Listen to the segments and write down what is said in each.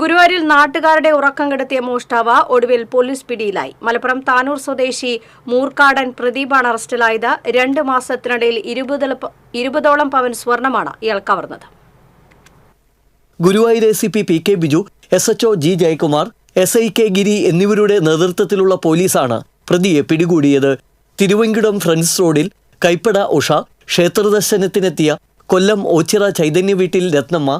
ഗുരുവായൂരിൽ നാട്ടുകാരുടെ ഉറക്കം കെടുത്തിയ മോഷ്ടാവ് ഒടുവിൽ പോലീസ് പിടിയിലായി. മലപ്പുറം താനൂർ സ്വദേശി മൂർക്കാടൻ പ്രദീപാണ് അറസ്റ്റിലായത്. രണ്ട് മാസത്തിനിടയിൽ ഇരുപത് ഇരുപതോളം പവൻ സ്വർണമാണ് ഇയാൾ കവർന്നത്. Guruvayur A C P P K Biju S H O G Jayakumar S I K Giri എന്നിവരുടെ നേതൃത്വത്തിലുള്ള പോലീസാണ് പ്രതിയെ പിടികൂടിയത്. തിരുവങ്കിടം ഫ്രണ്ട്സ് റോഡിൽ കൈപ്പട ഉഷ ക്ഷേത്രദർശനത്തിനെത്തിയ കൊല്ലം ഓച്ചിറ ചൈതന്യ വീട്ടിൽ രത്നമ്മ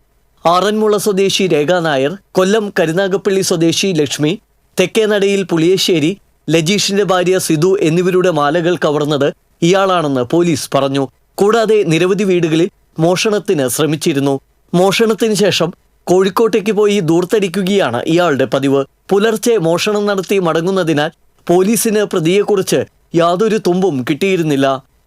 ആറന്മുള സ്വദേശി രേഖാ നായർ കൊല്ലം കരുനാഗപ്പള്ളി സ്വദേശി ലക്ഷ്മി തെക്കേനടയിൽ പുളിയശ്ശേരി ലജീഷിന്റെ ഭാര്യ സിധു എന്നിവരുടെ മാലകൾ കവർന്നത് ഇയാളാണെന്ന് പോലീസ് പറഞ്ഞു. കൂടാതെ നിരവധി വീടുകളിൽ മോഷണത്തിന് ശ്രമിച്ചിരുന്നു. മോഷണത്തിന് ശേഷം കോഴിക്കോട്ടേക്ക് പോയി ദൂർത്തടിക്കുകയാണ് ഇയാളുടെ പതിവ്. പുലർച്ചെ മോഷണം നടത്തി മടങ്ങുന്നതിനാൽ പോലീസിന് പ്രതിയെക്കുറിച്ച് യാതൊരു തുമ്പും കിട്ടിയിരുന്നില്ല.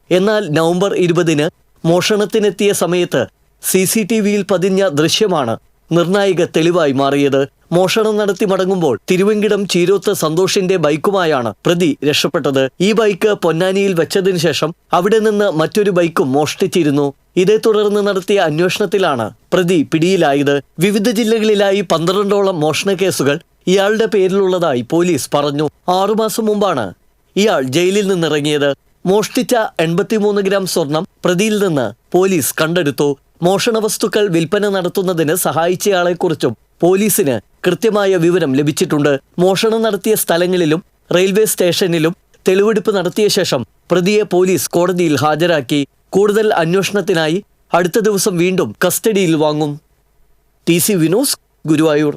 എന്നാൽ നവംബർ ഇരുപതിന് മോഷണത്തിനെത്തിയ സമയത്ത് സി സി ടി വിയിൽ പതിഞ്ഞ ദൃശ്യമാണ് നിർണായക തെളിവായി മാറിയത്. മോഷണം നടത്തി മടങ്ങുമ്പോൾ തിരുവങ്കിടം ചീരോത്ത് സന്തോഷിന്റെ ബൈക്കുമായാണ് പ്രതി രക്ഷപ്പെട്ടത്. ഈ ബൈക്ക് പൊന്നാനിയിൽ വെച്ചതിനു ശേഷം അവിടെ നിന്ന് മറ്റൊരു ബൈക്കും മോഷ്ടിച്ചിരുന്നു. ഇതേ തുടർന്ന് നടത്തിയ അന്വേഷണത്തിലാണ് പ്രതി പിടിയിലായത്. വിവിധ ജില്ലകളിലായി പന്ത്രണ്ടോളം മോഷണ കേസുകൾ ഇയാളുടെ പേരിലുള്ളതായി പോലീസ് പറഞ്ഞു. ആറുമാസം മുമ്പാണ് ഇയാൾ ജയിലിൽ നിന്നിറങ്ങിയത്. മോഷ്ടിച്ച എൺപത്തിമൂന്ന് ഗ്രാം സ്വർണം പ്രതിയിൽ നിന്ന് പോലീസ് കണ്ടെടുത്തു. മോഷണ വസ്തുക്കൾ വിൽപ്പന നടത്തുന്നതിന് സഹായിച്ചയാളെക്കുറിച്ചും പോലീസിന് കൃത്യമായ വിവരം ലഭിച്ചിട്ടുണ്ട്. മോഷണം നടത്തിയ സ്ഥലങ്ങളിലും റെയിൽവേ സ്റ്റേഷനിലും തെളിവെടുപ്പ് നടത്തിയ ശേഷം പ്രതിയെ പോലീസ് കോടതിയിൽ ഹാജരാക്കി. കൂടുതൽ അന്വേഷണത്തിനായി അടുത്ത ദിവസം വീണ്ടും കസ്റ്റഡിയിൽ വാങ്ങും. T C Vinos Guruvayur.